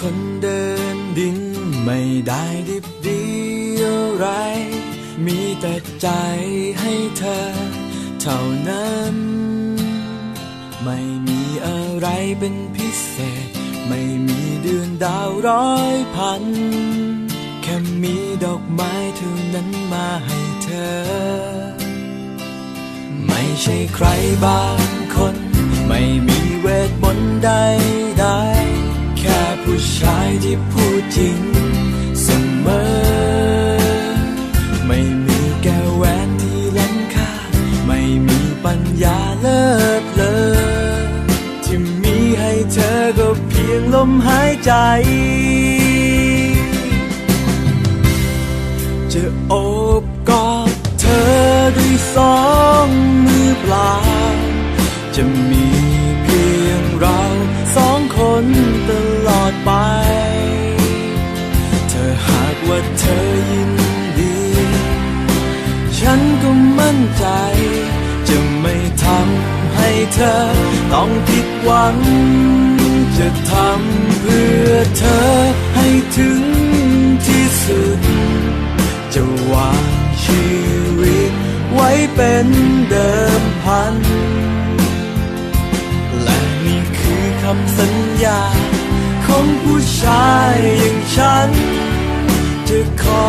คนเดินดินไม่ได้ดิบดีอะไร มีแต่ใจให้เธอ เท่านั้น ไม่มีอะไรเป็นพิเศษ ไม่มีเดือนดาวร้อยพัน แค่มีดอกไม้เท่านั้นมาให้เธอ ไม่ใช่ใครบางคน ไม่มีเวทมนต์ใด ที่พูดจริงเสมอ ไม่มีแก้วแหวนที่ล้ำค่า ไม่มีปัญญาเลิศเลอที่มีให้เธอก็เพียงลมหายใจ จะโอบกอดเธอด้วยสองมือเปล่า จะมี ฉันก็มั่นใจ จะไม่ทำให้เธอ ต้องผิดหวัง จะทำเพื่อเธอให้ถึงที่สุด จะวางชีวิตไว้เป็นเดิมพัน และนี่คือคำสัญญา ของผู้ชายอย่างฉัน จะขอ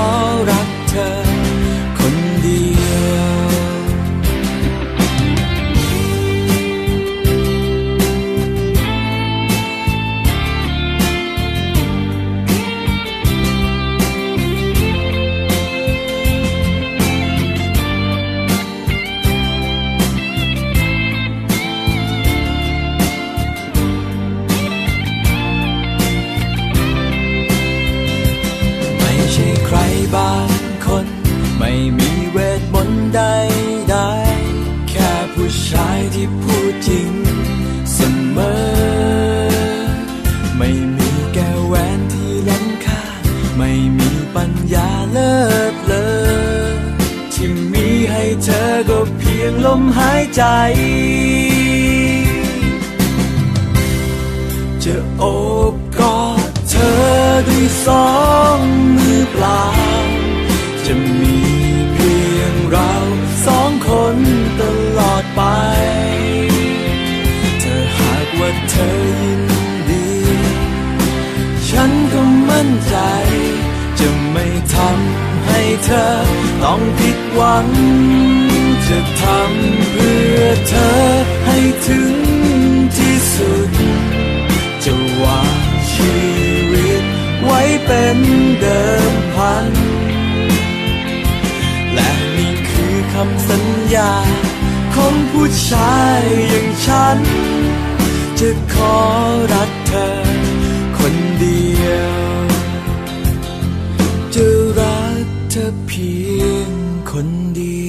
บางคน ไม่มีเวทมนต์ใดใดๆแค่ผู้ชายที่พูดจริงเสมอ ไม่มีแก้วแหวนที่ล้ำค่า ไม่มีปัญญาเลิศเลอที่มีให้เธอก็เพียงลมหายใจ จะโอบกอดเธอด้วยสองมือเปล่า จะมีเพียงเราสองคนตลอดไป เธอหากว่าเธอยินดี ฉันก็มั่นใจ จะไม่ทำให้เธอต้องผิดหวัง จะทำเพื่อเธอให้ถึงที่สุด จะวางชีวิตไว้เป็นเดิมำสัญญา ของผู้ชายอย่างฉัน จะขอรักเธอ คนเดียว จะรักเธอเพียงคนเดียว